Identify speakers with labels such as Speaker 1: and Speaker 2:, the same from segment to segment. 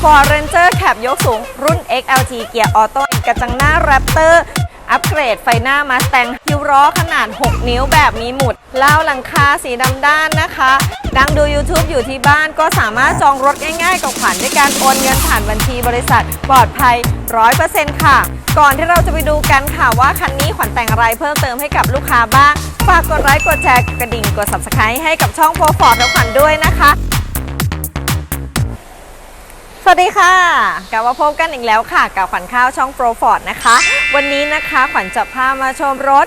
Speaker 1: Ford Ranger แคบยกสูง รุ่น XLT เกียร์ออโต้กระจังหน้า Raptor อัปเกรดไฟหน้ามาส t ตงฮิวล้อขนาด 6 นิ้วแบบมีหมุดเล่าหลังคาสีดำด้านนะคะดังดู YouTube อยู่ที่บ้านก็สามารถจองรถง่ายๆ กับขวัญด้วยการโอนเงินผ่านบัญชีบริษัท ปลอดภัย 100%ค่ะ ก่อนที่เราจะไปดูกันค่ะว่าคันนี้ขวัญแต่งอะไรเพิ่มเติมให้กับลูกค้าบ้าง ฝากกดไลค์กดแชร์กระดิ่งกด Subscribe ให้กับช่องโปรฟอร์ดและขวัญด้วยนะคะ สวัสดีค่ะกลับมาพบกันอีกแล้วค่ะ กับขวัญข้าวช่องโปรฟอร์ดนะคะ วันนี้นะคะขวัญจะพามาชมรถ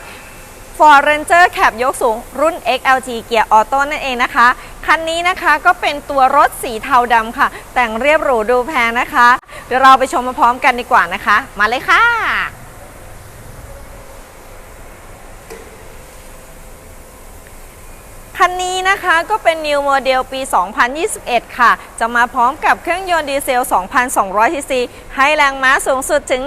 Speaker 1: Ford Ranger แคบยกสูงรุ่น XLG เกียร์ออโต้นั่นเองนะคะ คันนี้นะคะก็เป็นตัวรถสีเทาดำค่ะ แต่งเรียบหรูดูแพงนะคะ เดี๋ยวเราไปชมมาพร้อมกันดีกว่านะคะ มาเลยค่ะ คั นะคะก็เป็น New Model ปี 2021 ค่ะ จะมาพร้อมกับเครื่องยนต์ดีเซล 2,200 ซีซี ให้แรงม้าสูงสุดถึง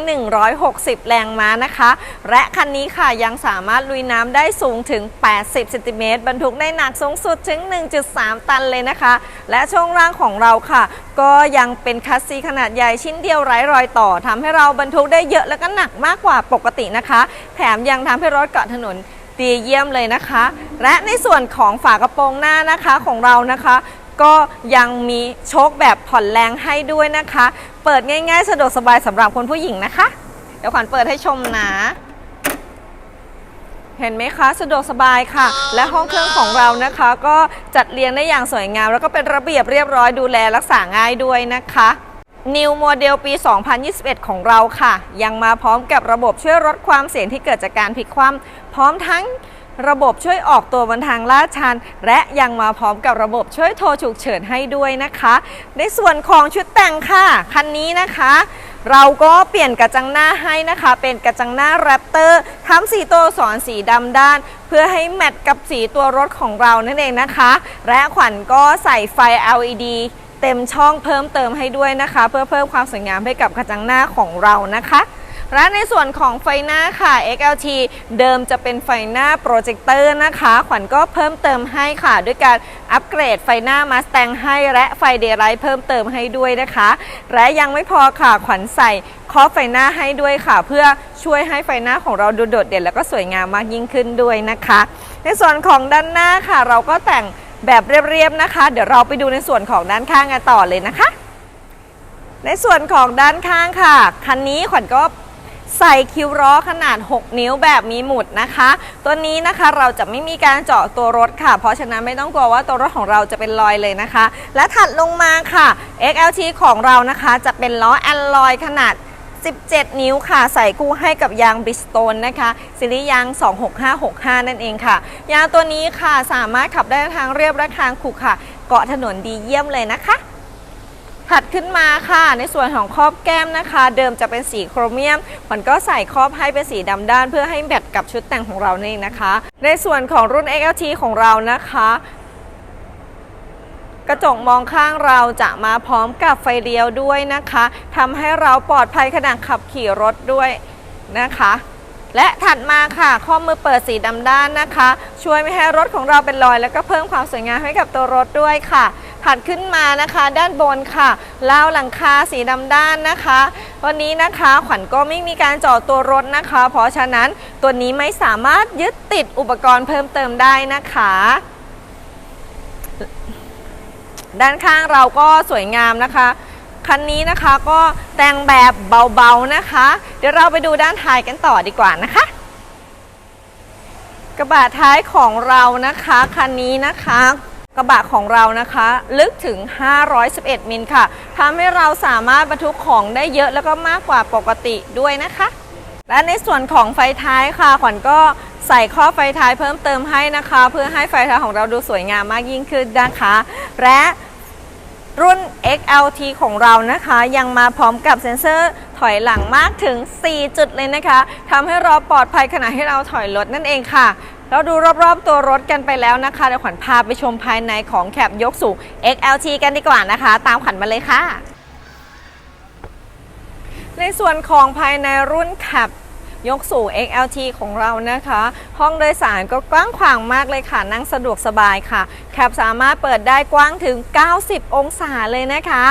Speaker 1: 160 แรงม้านะคะ และคันนี้ค่ะยังสามารถลุยน้ำได้สูงถึง 80เซนติเมตรบรรทุกได้หนักสูงสุดถึง 1.3 ตันเลยนะคะ และช่วงล่างของเราค่ะ ก็ยังเป็นคัสซีขนาดใหญ่ชิ้นเดียวไร้รอยต่อทำให้เราบรรทุกได้เยอะและก็หนักมากกว่าปกตินะคะ แถมยังทำให้รถเกาะถนน ดีเยี่ยมเลยนะคะ และในส่วนของฝากระโปรงหน้านะคะของเรานะคะ ก็ยังมีโชคแบบผ่อนแรงให้ด้วยนะคะ เปิดง่ายๆ สะดวกสบายสำหรับคนผู้หญิงนะคะ เดี๋ยวขวัญเปิดให้ชมนะเห็นไหมคะสะดวกสบายค่ะ และห้องเครื่องของเรานะคะ ก็จัดเรียงได้อย่างสวยงาม แล้วก็เป็นระเบียบเรียบร้อยดูแลรักษาง่ายด้วยนะคะ New Model ปี 2021 ของเราค่ะ ยังมาพร้อมกับระบบช่วยลดความเสี่ยงที่เกิดจากการพลิกคว่ำพร้อมทั้งระบบช่วยออกตัวบนทางลาดชัน และยังมาพร้อมกับระบบช่วยโทรฉุกเฉินให้ด้วยนะคะ ในส่วนของชุดแต่งค่ะ คันนี้นะคะ เราก็เปลี่ยนกระจังหน้าให้นะคะ เป็นกระจังหน้าแรปเตอร์ทำสีตัวสอนสีดำด้าน เพื่อให้แมทกับสีตัวรถของเรานั่นเองนะคะ และขวัญก็ใส่ไฟ LED เต็มช่องเพิ่มเติมให้ด้วยนะคะ เพื่อเพิ่มความสวยงามให้กับกระจังหน้าของเรานะคะ และในส่วนของไฟหน้าค่ะ XLT เดิมจะเป็นไฟหน้าโปรเจคเตอร์นะคะ ขวัญก็เพิ่มเติมให้ค่ะ ด้วยการอัปเกรดไฟหน้ามาส t ตงให้และไฟเดย์ไลท์เพิ่มเติมให้ด้วยนะคะ และยังไม่พอค่ะขวัญใส่คอไฟหน้าให้ด้วยค่ะ เพื่อช่วยให้ไฟหน้าของเราดูโดดเด่น แล้วก็สวยงามมากยิ่งขึ้นด้วยนะคะ ในส่วนของด้านหน้าค่ะ เราก็แต่ง แบบเรียบๆนะคะ เดี๋ยวเราไปดูในส่วนของด้านข้างกันต่อเลยนะคะ ในส่วนของด้านข้างค่ะ คันนี้ขวัญก็ใส่คิ้วล้อขนาด 6 นิ้วแบบมีหมุดนะคะ ตัวนี้นะคะเราจะไม่มีการเจาะตัวรถค่ะ เพราะฉะนั้นไม่ต้องกลัวว่าตัวรถของเราจะเป็นรอยเลยนะคะ และถัดลงมาค่ะ XLT ของเรานะคะจะเป็นล้อแอนลอยขนาด 17 นิ้วค่ะ ใส่คู่ให้กับยางบริสโตนนะคะซีรีส์ยาง 26565 นั่นเองค่ะ ยางตัวนี้ค่ะสามารถขับได้ทางเรียบและทางขรุขระเกาะถนนดีเยี่ยมเลยนะคะถัดขึ้นมาค่ะในส่วนของครอบแก้มนะคะ เดิมจะเป็นสีโครเมียม มันก็ใส่ครอบให้เป็นสีดำด้าน เพื่อให้แมทกับชุดแต่งของเรานี่นเองนะคะ ในส่วนของรุ่น XLT ของเรานะคะ กระจกมองข้างเราจะมาพร้อมกับไฟเลี้ยวด้วยนะคะทำให้เราปลอดภัยขณะขับขี่รถด้วยนะคะ และถัดมาค่ะ ข้อมือเปิดสีดำด้านนะคะ ช่วยไม่ให้รถของเราเป็นรอย แล้วก็เพิ่มความสวยงามให้กับตัวรถด้วยค่ะ ถัดขึ้นมานะคะ ด้านบนค่ะราวหลังคาสีดำด้านนะคะ วันนี้นะคะขวัญก็ไม่มีการจาะตัวรถนะคะ เพราะฉะนั้นตัวนี้ไม่สามารถยึดติดอุปกรณ์เพิ่มเติมได้นะคะ ด้านข้างเราก็สวยงามนะคะคันนี้นะคะก็แต่งแบบเบาๆนะคะ เดี๋ยวเราไปดูด้านท้ายกันต่อดีกว่านะคะ กระบะท้ายของเรานะคะคันนี้นะคะ กระบะของเรานะคะ ลึกถึง 511 มิลค่ะทำให้เราสามารถบรรทุกของได้เยอะแล้วก็มากกว่าปกติด้วยนะคะ และในส่วนของไฟท้ายค่ะ ขวัญก็ใส่ข้อไฟท้ายเพิ่มเติมให้นะคะ เพื่อให้ไฟท้ายของเราดูสวยงามมากยิ่งขึ้นนะคะ และรุ่น XLT ของเรานะคะ ยังมาพร้อมกับเซ็นเซอร์ถอยหลังมากถึง 4 จุดเลยนะคะทำให้เราปลอดภัยขณะที่เราถอยรถนั่นเองค่ะ เราดูรอบๆตัวรถกันไปแล้วนะคะเดี๋ยวขวัญพาไปชมภายในของแคปยกสูง XLT กันดีกว่านะคะ ตามขวัญมาเลยค่ะ ในส่วนของภายในรุ่นแคปยกสูง XLT ของเรานะคะ ห้องโดยสารก็กว้างขวางมากเลยค่ะ นั่งสะดวกสบายค่ะ แคปสามารถเปิดได้กว้างถึง 90 องศาเลยนะคะ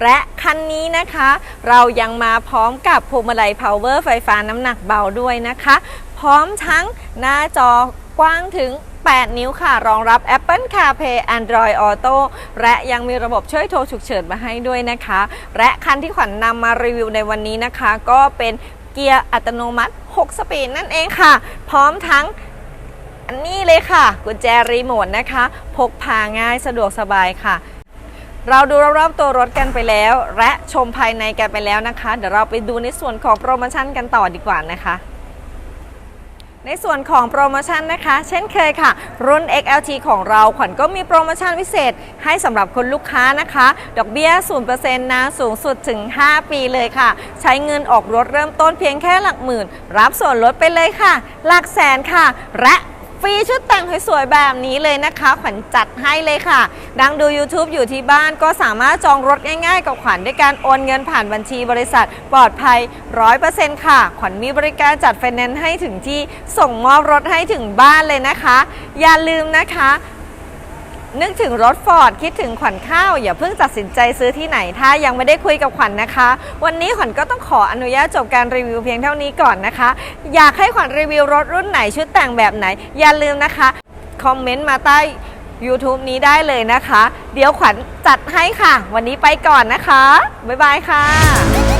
Speaker 1: และคันนี้นะคะ เรายังมาพร้อมกับพวงมาลัย power ไฟฟ้าน้ำหนักเบาด้วยนะคะ พร้อมทั้งหน้าจอกว้างถึง 8 นิ้วค่ะ รองรับ Apple CarPlay Android Auto และยังมีระบบช่วยโทรฉุกเฉินมาให้ด้วยนะคะ และคันที่ขวัญนำมารีวิวในวันนี้นะคะ ก็เป็นเกียร์อัตโนมัติ 6 สปีดนั่นเองค่ะ พร้อมทั้งอันนี้เลยค่ะ กุญแจรีโมทนะคะ พกพาง่ายสะดวกสบายค่ะเราดูรอบๆตัวรถกันไปแล้ว และชมภายในกันไปแล้วนะคะ เดี๋ยวเราไปดูในส่วนของโปรโมชั่นกันต่อดีกว่านะคะ ในส่วนของโปรโมชั่นนะคะ เช่นเคยค่ะ รุ่น XLT ของเราขวัญก็มีโปรโมชั่นพิเศษ ให้สำหรับคุณลูกค้านะคะ ดอกเบี้ย 0%นานสูงสุดถึง 5 ปีเลยค่ะ ใช้เงินออกรถเริ่มต้นเพียงแค่หลักหมื่น รับส่วนลดไปเลยค่ะ หลักแสนค่ะ และ ฟรีชุดแต่งสวยๆแบบนี้เลยนะคะขวัญจัดให้เลยค่ะ ดังดู YouTube อยู่ที่บ้านก็สามารถจองรถง่ายๆ กับขวัญด้วยการโอนเงินผ่านบัญชีบริษัท ปลอดภัย 100%ค่ะ ขวัญมีบริการจัดไฟแนนซ์ให้ถึงที่ส่งมอบรถให้ถึงบ้านเลยนะคะ อย่าลืมนะคะ นึกถึงรถฟอร์ดคิดถึงขวัญข้าวอย่าเพิ่งตัดสินใจซื้อที่ไหน ถ้ายังไม่ได้คุยกับขวัญนะคะ วันนี้ขวัญก็ต้องขออนุญาตจบการรีวิวเพียงเท่านี้ก่อนนะคะ อยากให้ขวัญรีวิวรถรุ่นไหนชุดแต่งแบบไหน อย่าลืมนะคะ คอมเมนต์มาใต้ YouTube นี้ได้เลยนะคะ เดี๋ยวขวัญจัดให้ค่ะ วันนี้ไปก่อนนะคะ บ๊ายบายค่ะ